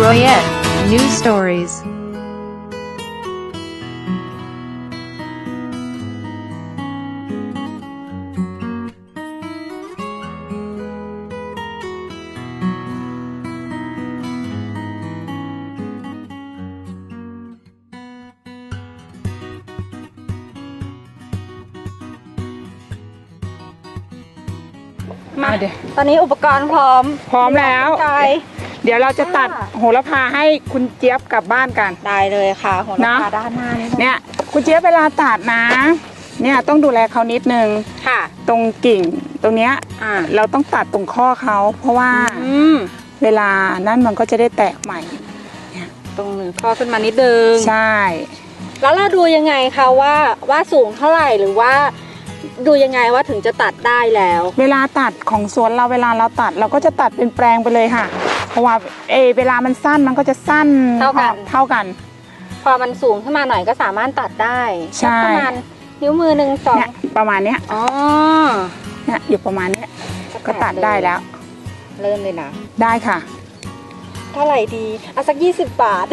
Royette News Stories. มาอะเดี๋ยวตอนนี้อุปกรณ์พร้อมพร้อมแล้วใจ เดี๋ยวเราจะตัดค่ะโหระพาให้คุณเจี๊ยบกลับบ้านกัน ได้เลยค่ะหัวนะราคาด้านหน้านี่เนี่ย คุณเจี๊ยบเวลาตัดนะ เนี่ยต้องดูแลเขานิดนึงค่ะ ตรงกิ่งตรงเนี้ยอ่าเราต้องตัดตรงข้อเขาเพราะว่าอืมเวลานั่นมันก็จะได้แตกใหม่ตรงหนึ่งข้อขึ้นมานิดนึงใช่ แล้วเราดูยังไงคะว่าว่าสูงเท่าไหร่หรือว่าดูยังไงว่าถึงจะตัดได้แล้ว เวลาตัดของสวนเราเวลาเราตัด เราก็จะตัดเป็นแปลงไปเลยค่ะ เพราะว่าเออเวลามันสั้นมันก็จะสั้นเท่ากัน เท่ากัน พอมันสูงขึ้นมาหน่อยก็สามารถตัดได้ใช่ประมาณนิ้วมือหนึ่งสองเนี่ยประมาณเนี้ยอ๋อเนี่ยอยู่ประมาณเนี้ยก็ตัดได้แล้ว เริ่มเลยนะได้ค่ะเท่าไหร่ดีเอาสักยี่สิบบาท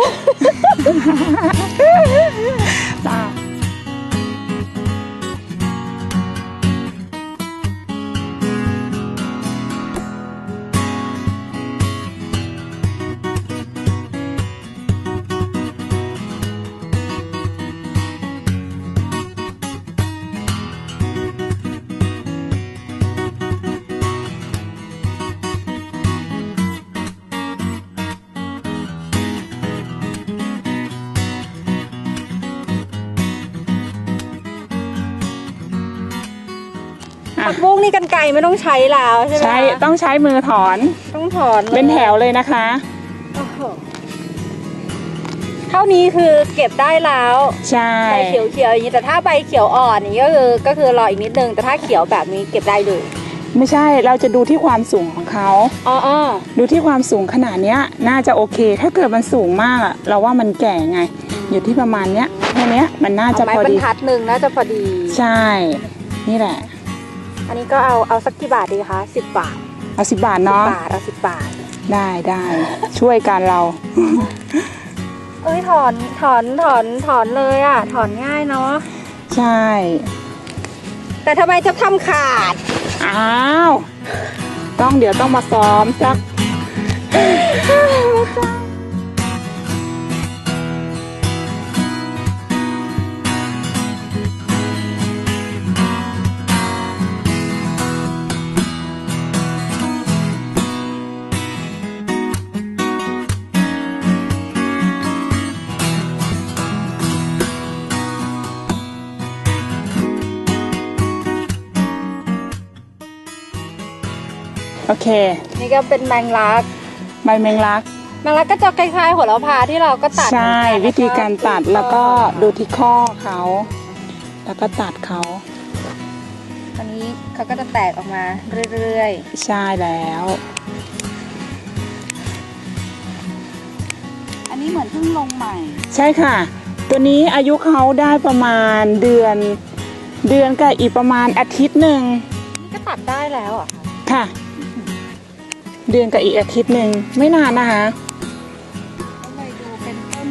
กบุ้งนี่กันไกลไม่ต้องใช้แล้วใช่ไหมใช้คะต้องใช้มือถอน ต้องถอนลยเป็นแถวเลยนะคะ โอ้โหเท่านี้คือเก็บได้แล้วใช่ใบเขียวเขียวๆอย่างนี้แต่ถ้าใบเขียวอ่อนนี่ก็คือก็คือรออีกนิดนึงแต่ถ้าเขียวแบบนี้เก็บได้เลย ไม่ใช่เราจะดูที่ความสูงของเขาอ๋ออ๋อดูที่ความสูงขนาดเนี้ย น่าจะโอเค ถ้าเกิดมันสูงมากอะเราว่ามันแก่ไง อยู่ที่ประมาณเนี้ยแค่เนี้ยมันน่าเอาจะไม้พอบรรดีทัดหนึ่งน่าจะพอดี ใช่ นี่แหละ อันนี้ก็เอาเอาสักกี่บาทดีคะสิบบาทเอาสิบบาทสิบเนาะบาทเอาสิบบาท ได้ได้ช่วยกันเรา เอ้ยถอนถอนถอนถอนเลยอะ ถอนง่ายเนาะใช่ แต่ทำไมจะทำขาด อ้าว ต้องเดี๋ยวต้องมาซ้อมสัก เค นี่ก็เป็นแมงลัก ใบแมงลัก แมงลักก็จะคล้ายๆหัวละพาที่เราก็ตัดใช่เหมือนนวิธีการตัดแล้วก็ดูดูที่ข้อเขา แล้วก็ตัดเขาอันนี้เขาก็จะแตกออกมาเรื่อยใช่แล้วๆอันนี้เหมือนเพิ่งลงใหม่ ใช่ค่ะ ตัวนี้อายุเขาได้ประมาณเดือน เดือนกับอีกประมาณอาทิตย์หนึ่งนี่ก็ตัดได้แล้วอะค่ะ เดือนกับอีกอาทิตย์หนึ่งไม่นานนะคะก็เลยดูเป็นต้น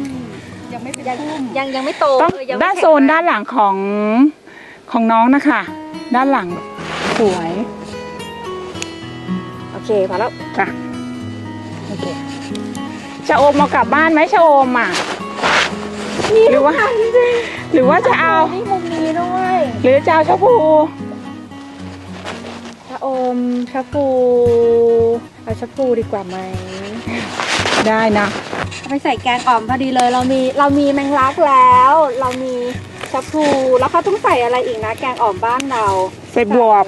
ยังไม่เป็นพุ่มยังยังไม่โตต้องเยังไม่ด้านแข็งโซนด้านหลังของของน้องนะคะ ด้านหลังสวยโอเคพอแล้วค่ะโอเคจะโอมเอากลับบ้านไหมชะโอมอะหรือว่า หรือว่าจะเอา นี่มุมนี้ด้วยหรือจะเอาชะพู ชะอมชะพู เอาชะพูดีกว่าไหม ได้นะ เอาไปใส่แกงอ่อมพอดีเลย เรามีเรามีแมงลักแล้ว เรามีชะพูแล้วเขาต้องใส่อะไรอีกนะ แกงอ่อมบ้านเราใส่บวบ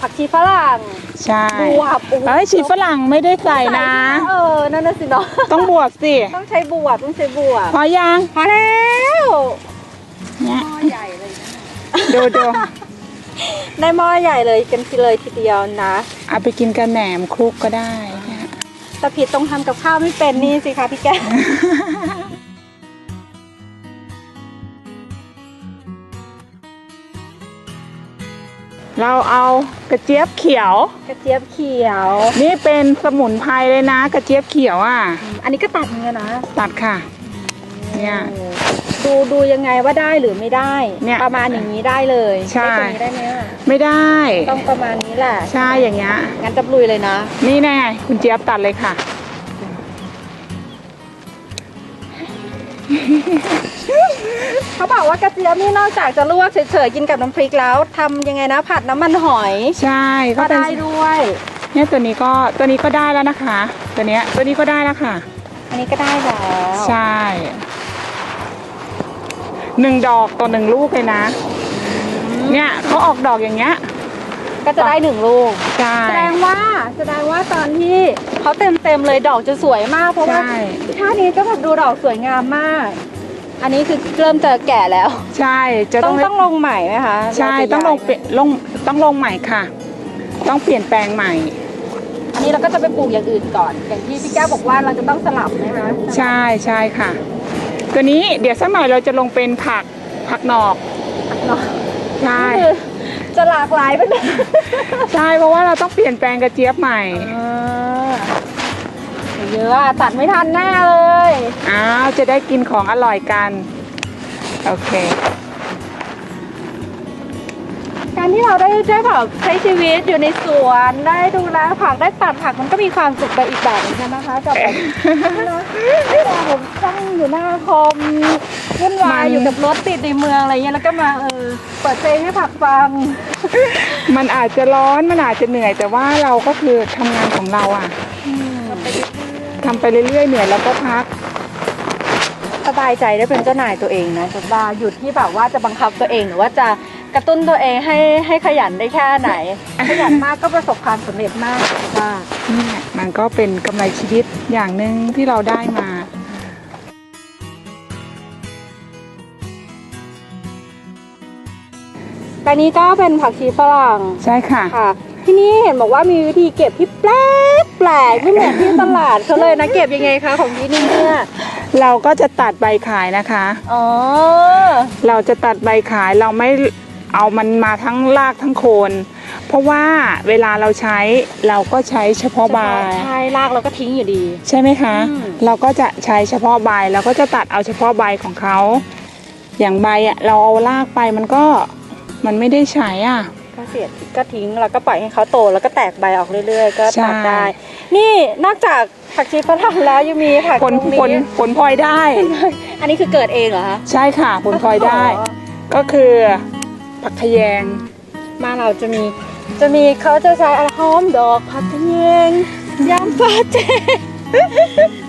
ผักชีฝรั่งใช่บวบโอ้โหเอ้ยฉีดฝรั่งไม่ได้ใส่นะ เออนั่นน่ะสิเนาะต้องบวบสิ ต้องใช้บวบต้องใช้บวบพอยังพอแล้ว เนี่ย หม้อใหญ่เลยดูดู ได้หม้อใหญ่เลยกันทีเลยทีเดียวนะเอาไปกินกับแหนมคลุกก็ได้เนี่ยแต่ผิดตรงทำกับข้าวไม่เป็นนี่สิคะพี่แก้วเเราเอากระเจี๊ยบเขียว กระเจี๊ยบเขียว นี่เป็นสมุนไพรเลยนะ กระเจี๊ยบเขียวอะ อันนี้ก็ตัดเนื้อนะ ตัดค่ะ เนี่ย ดูดูยังไงว่าได้หรือไม่ได้เนี่ยประมาณอย่างนี้ได้เลยใช่ได้ตรงนี้ได้ไหมอะไม่ได้ ต้องประมาณนี้แหละใช่อย่างเงี้ยงั้นจะลุยเลยนะ นี่แน่คุณเจี๊ยบตัดเลยค่ะ เขาบอกว่ากระเจี๊ยบนี่นอกจากจะลวกเฉยๆกินกับน้ำพริกแล้วทำยังไงนะผัดน้ำมันหอยใช่ก็ก็เป็นได้ด้วยเนี่ยตัวนี้ก็ตัวนี้ก็ได้แล้วนะคะ ตัวเนี้ยตัวนี้ก็ได้แล้วค่ะ อันนี้ก็ได้แล้วใช่ หนึ่งดอกต่อหนึ่งลูกเลยนะ เนี่ยเขาออกดอกอย่างเงี้ย ก็จะได้หนึ่งลูก ใช่ แสดงว่าแสดงว่าตอนที่เขาเต็มเต็มๆเลยดอกจะสวยมาก เพราะว่าใช่ ท่านี้ก็แบบดูดอกสวยงามมาก อันนี้คือเริ่มจะแก่แล้ว ใช่ จะต้ต้อองงต้องลงใหม่ไหมคะใช่เราจะต้องลงย้ายเปลี่ยนลงต้องลงใหม่ค่ะ ต้องเปลี่ยนแปลงใหม่ อันนี้เราก็จะไปปลูกอย่างอื่นก่อน อย่างที่พี่แก้วบอกว่าเราจะต้องสลับนะคะใช่ใช่ค่ะ ตัวนี้เดี๋ยวสักหน่อยเราจะลงเป็นผักผักหนอกเนาะใช่คือจะหลากหลายไปเลยใช่เพราะว่าเราต้องเปลี่ยนแปลงกระเจี๊ยบใหม่เยอะอะตัดไม่ทันแน่เลย อ้าวจะได้กินของอร่อยกัน โอเค การที่เราได้ได้แบบใช้ชีวิตอยู่ในสวนได้ดูแลผักได้ตัดผักมันก็มีความสุขไปอีกแบบหนึงนะคะกับแบบนะไม่ได้ผมต้องอยู่หน้าคอมวุ่นวายมันอยู่กับรถติดในเมืองอะไรเงี้ยแล้วก็มาเออเปิดเพลงให้ผักฟัง มันอาจจะร้อนมันอาจจะเหนื่อยแต่ว่าเราก็คือทำงานของเราอะทำไปเรื่อยๆเหนื่อยแล้วก็พักสบายใจได้เป็นเจ้านายตัวเองนะจะว่าหยุดที่แบบว่าจะบังคับตัวเองหรือว่าจะ กระตุ้นตัวเองให้ให้ขยันได้แค่ไหน ขยันมากก็ประสบความสำเร็จมากว่านี่แหละมันก็เป็นกำไรชีวิตอย่างหนึ่งที่เราได้มาแต่นี้ก็เป็นผักชีฝรั่งใช่ค่ะค่ะ ที่นี่เห็นบอกว่ามีวิธีเก็บที่แปลกแปลกไม่เหมือนที่ตลาดเขาเลยนะเก็บยังไงคะของที่นี่เนี่ยเราก็จะตัดใบขายนะคะ อ๋อ เราจะตัดใบขายเราไม่ เอามันมาทั้งรากทั้งโคน เพราะว่าเวลาเราใช้เราก็ใช้เฉพาะใบใช่รากเราก็ทิ้งอยู่ดี ใช่ไหมคะอืมเราก็จะใช้เฉพาะใบเราก็จะตัดเอาเฉพาะใบของเขา อย่างใบอะเราเอารากไปมันก็มันไม่ได้ใช้อะก็เสียก็ทิ้งแล้วก็ปล่อยให้เขาโตแล้วก็แตกใบออกเรื่อย ๆ ก็ใช่ตัดได้ นี่นอกจากผักชีฝรั่งแล้วยังมีผักผลตรงผลนี้ผลพลอยได้ อันนี้คือเกิดเองเหรอคะใช่ค่ะผลพลอยได้อ๋อก็คือ ผักขยงมานเราจะมี จะมีเขาจะใช้อะไรหอมดอกผักกระเยงยำปลาเจ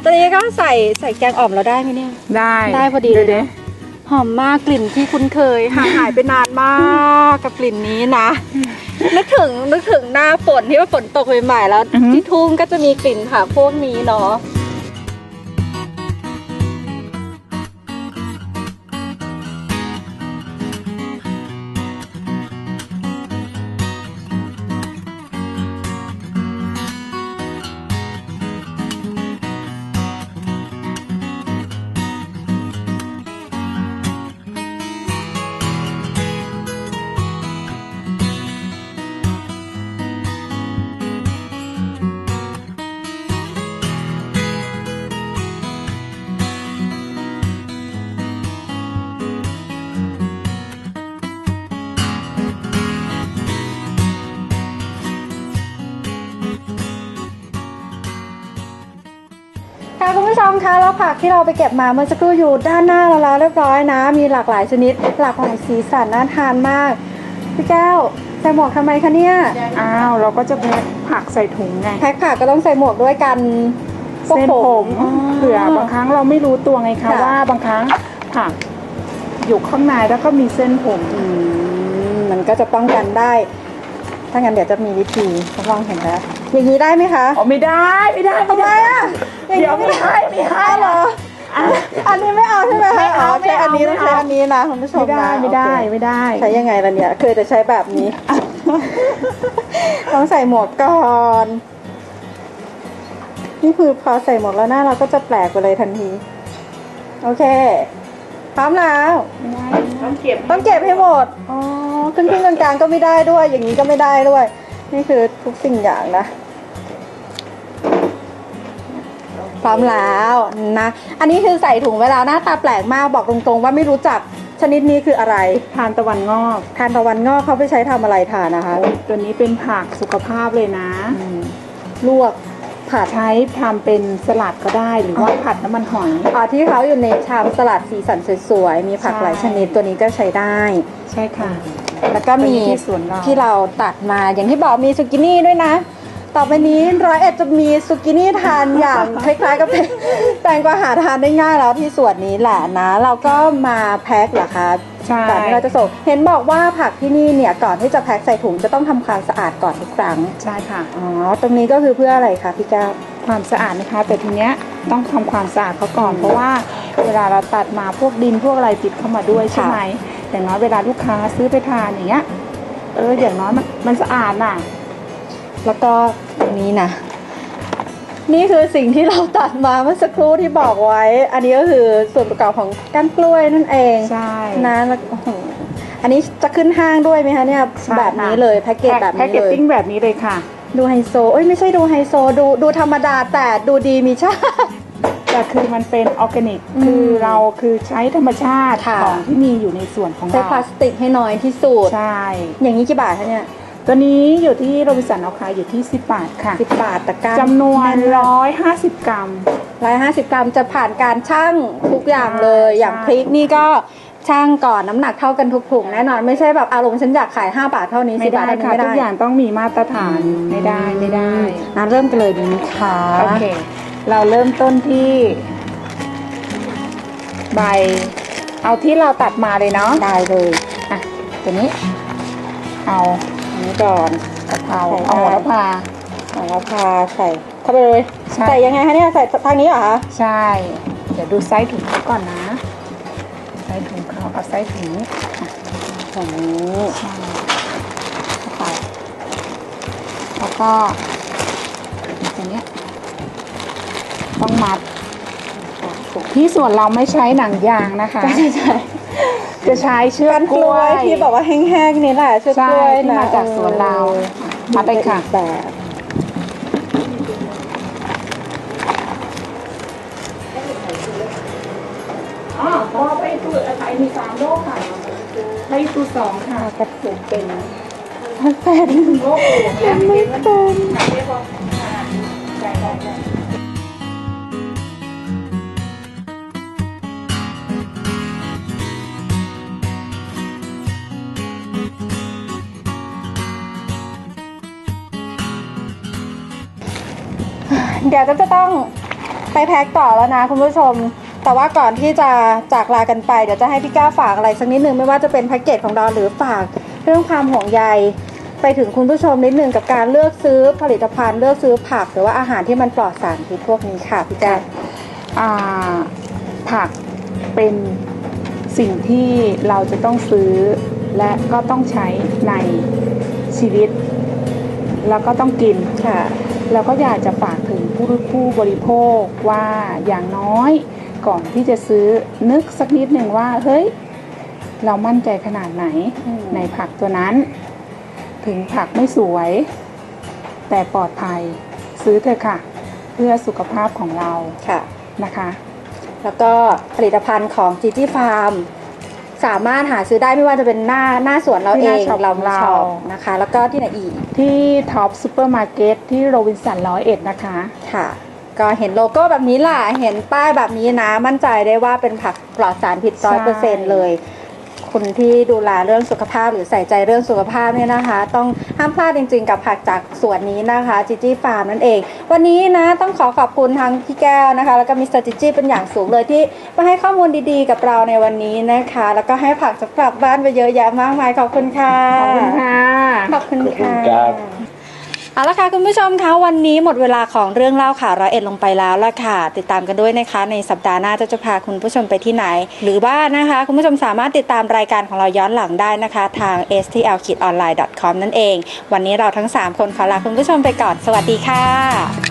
ตอนนี้ก็ใส่ใส่แกงอ่อมเราได้ไหมเนี่ย ได้ได้พอดีเลยเดี๋ยวหอมมากกลิ่นที่คุ้นเคยห่างหายไปนานมากกับกลิ่นนี้นะนึกถึงนึกถึงหน้าฝนที่ว่าฝนตกใหม่ๆแล้วที่ทุ่งก็จะมีกลิ่นผักพวกนี้เนาะ ผู้ชมคะแล้วผักที่เราไปเก็บมาเมื่อสักครู่อยู่ด้านหน้าเราแล้วเรียบร้อยนะ มีหลากหลายชนิด หลากหลายสีสันน่าทานมาก พี่แก้วใส่หมวกทำไมคะเนี่ยอ้าวเราก็จะแพ็คผักใส่ถุงไงแพ็คผักก็ต้องใส่หมวกด้วยกันพวกเส้นผมอ๋อเผื่อบางครั้งเราไม่รู้ตัวไงคะค่ะว่าบางครั้งผักอยู่ข้างในแล้วก็มีเส้นผมอืมมันก็จะป้องกันได้ ถ้างั้นเดี๋ยวจะมีวิธีเขามองเห็นแล้ว อย่างนี้ได้ไหมคะอ๋อไม่ได้ไม่ได้ไม่ได้อะเดี๋ยวไม่ให้ไม่ให้เอาเหรอ อะ อันนี้ไม่เอาใช่ไหมคะไม่เอาใช้อันนี้ไม่ต้องเอา ใช้อันนี้นะคุณผู้ชมไม่ได้นะไม่ได้โอเคไม่ได้ใช้ยังไงล่ะเนี่ยเคยแต่ใช้แบบนี้ ต้องใส่หมวกก่อน นี่คือพอใส่หมวกแล้วหน้าเราก็จะแปลกไปเลยทันที โอเค พร้อมแล้ว ต้องเก็บต้องเก็บให้หมด อ๋อครึ่งครึ่งๆกลางๆก็ไม่ได้ด้วย อย่างนี้ก็ไม่ได้ด้วย นี่คือทุกสิ่งอย่างนะ พร้อมแล้วนะ อันนี้คือใส่ถุงเวลาหน้าตาแปลกมากบอกตรงๆ ว่าไม่รู้จักชนิดนี้คืออะไร ทานตะวันงอก ทานตะวันงอกเขาไปใช้ทำอะไรทานนะคะ ตัวนี้เป็นผักสุขภาพเลยนะอืมลวกผัดใช้ทำเป็นสลัดก็ได้หรือว่าผัดน้ำมันหอย อ๋อที่เขาอยู่ในชามสลัดสีสันสวยๆ มีผักใช่หลายชนิดตัวนี้ก็ใช้ได้ ใช่ค่ะ แล้วก็มีตัวนี้ที่สวนเราที่เราตัดมาอย่างที่บอกมีซุกินี่ด้วยนะ ต่อไปนี้ร้อยเอ็ดจะมีซุกินี่ทานอย่างคล้ายๆกับแตงกวาหาทานได้ง่ายแล้วที่สวนนี้แหละนะ เราก็มาแพ็คเหรอคะใช่ก่อนที่เราจะส่งเห็นบอกว่าผักที่นี่เนี่ยก่อนที่จะแพ็คใส่ถุงจะต้องทำความสะอาดก่อนทุกครั้งใช่ค่ะอ๋อตรงนี้ก็คือเพื่ออะไรคะพี่แก้วความสะอาดนะคะ แต่ทีเนี้ยต้องทำความสะอาดเขาก่อนเพราะว่าเวลาเราตัดมาพวกดินพวกอะไรติดเข้ามาด้วยใช่ไหม อย่างน้อยเวลาลูกค้าซื้อไปทานอย่างเงี้ย เอออย่างน้อยมันมันสะอาดน่ะ แล้วก็ตรงนี้นะนี่คือสิ่งที่เราตัดมาเมื่อสักครู่ที่บอกไว้ อันนี้ก็คือส่วนประกอบของก้านกล้วยนั่นเองใช่นะแล้วโอ้โหอันนี้จะขึ้นห้างด้วยไหมคะเนี่ยใช่แบบนี้เลยแพ็กเกจแบบแพ็กนี้เกจเลยติ้งแบบนี้เลยค่ะ ดูไฮโซเอ้ยไม่ใช่ดูไฮโซดูดูธรรมดาแต่ดูดีมีชาติ แต่คือมันเป็นออร์แกนิกอืมคือเราคือใช้ธรรมชาติค่ะของที่มีอยู่ในส่วนของใช้เราพลาสติกให้น้อยที่สุด ใช่ อย่างนี้กี่บาทคะเนี่ยตัวนี้อยู่ที่โรบินสันเอาคายอยู่ที่ 10 บาทค่ะสิบบาทแต่ก้านจำนวน 150 กรัมร้อยห้าสิบกรัมจะผ่านการชั่งทุกอย่างเลยใช่อย่างพริกนี่ก็ช่างก่อนน้ำหนักเท่ากันทุกถุงแน่นอนไม่ใช่แบบอารมณ์ฉันอยากขาย 5 บาทเท่านี้ไม่10บาได้ทเท่านี้ค่ะไม่ทุได้กอย่างต้องมีมาตรฐานไม่ได้ไม่ได้น้ำเริ่มกันเลยดีไหมคะโอเค เราเริ่มต้นที่ ใบ เอาที่เราตัดมาเลยเนาะได้เลยอะตัวนี้ เอาอันนี้ก่อนกะเพราใส่เอาโหระพาของเราพาใส่เข้าไปเลยใช่ใส่ยังไงคะเนี่ยใส่ทางนี้เหรอคะใช่ เดี๋ยวดูไซส์ถุงเขาก่อนนะไซส์ถุงเขาเอาไซส์ถุงนี้อะอย่างนี้ใช่เข้าไปแล้วก็อย่างเนี้ย ต้องมัด ที่ส่วนเราไม่ใช้หนังยางนะคะ ใช่ใช่จะใช้เชือกกันกกล้ล้ววยยที่บอกว่าแห้งๆนี่แหละเชือกใช่กล้วยที่นะมาจากสวนเราออมัดเลยค่ะแบบอ๋อพอไปตูดไทยมีสามโรคค่ะไปตูดสองค่ะกระตุกเป็นแฟนโรคอื่นยังไม่เป็น เดี๋ยวจะจะต้องไปแพ็คต่อแล้วนะคุณผู้ชม แต่ว่าก่อนที่จะจากลากันไปเดี๋ยวจะให้พี่ก้าวฝากอะไรสักนิดนึงไม่ว่าจะเป็นแพ็กเกจของเราหรือฝากเรื่องความห่วงใยไปถึงคุณผู้ชมนิดนึงกับการเลือกซื้อผลิตภัณฑ์เลือกซื้อผัก หรือว่าอาหารที่มันปลอดสารพิษพวกนี้ค่ะพี่ก้าวผักเป็นสิ่งที่เราจะต้องซื้อ และก็ต้องใช้ในชีวิต แล้วก็ต้องกินค่ะ แล้วก็อยากจะฝากถึง ผู้ผู้บริโภคว่าอย่างน้อยก่อนที่จะซื้อนึกสักนิดหนึ่งว่า เฮ้ย เรามั่นใจขนาดไหนอืมในผักตัวนั้น ถึงผักไม่สวย แต่ปลอดภัยซื้อเถอะค่ะ เพื่อสุขภาพของเราค่ะนะคะ แล้วก็ผลิตภัณฑ์ของ g ีจี้ฟาร์ม สามารถหาซื้อได้ไม่ว่าจะเป็นหน้าหน้าสวนเราที่เอหน้างช็อปเราของมีเรา ช็อปนะคะ แล้วก็ที่ไหนอีกที่ท็อปซูเปอร์มาร์เก็ตที่โรบินสันร้อยเอ็ดนะคะ ค่ะ ก็เห็นโลโก้แบบนี้ล่ะ เห็นป้ายแบบนี้นะ มั่นใจได้ว่าเป็นผักปลอดสารพิษใช่ร้อยเปอร์เซ็นต์เลย คุณที่ดูแลเรื่องสุขภาพหรือใส่ใจเรื่องสุขภาพเนี่ยนะคะ ต้องห้ามพลาดจริง ๆ กับผักจากสวนนี้นะคะจิจี้ฟาร์มนั่นเอง วันนี้นะต้องขอขอบคุณทั้งพี่แก้วนะคะ แล้วก็มิสเตอร์จิจี้เป็นอย่างสูงเลยที่มาให้ข้อมูลดีๆ กับเราในวันนี้นะคะ แล้วก็ให้ผักจะกลับบ้านไปเยอะแยะมากมายขอบคุณค่ะขอบคุณค่ะขอบคุณขอบคุค่ะณครับ เอาละค่ะคุณผู้ชมคะวันนี้หมดเวลาของเรื่องเล่าข่าวร้อยเอ็ดลงไปแล้วละค่ะ ติดตามกันด้วยนะคะ ในสัปดาห์หน้าจะจะพาคุณผู้ชมไปที่ไหน หรือว่านะคะ คุณผู้ชมสามารถติดตามรายการของเราย้อนหลังได้นะคะ ทาง stlkidonline.com นั่นเอง วันนี้เราทั้ง 3 คนขอลาคุณผู้ชมไปก่อนสวัสดีค่ะ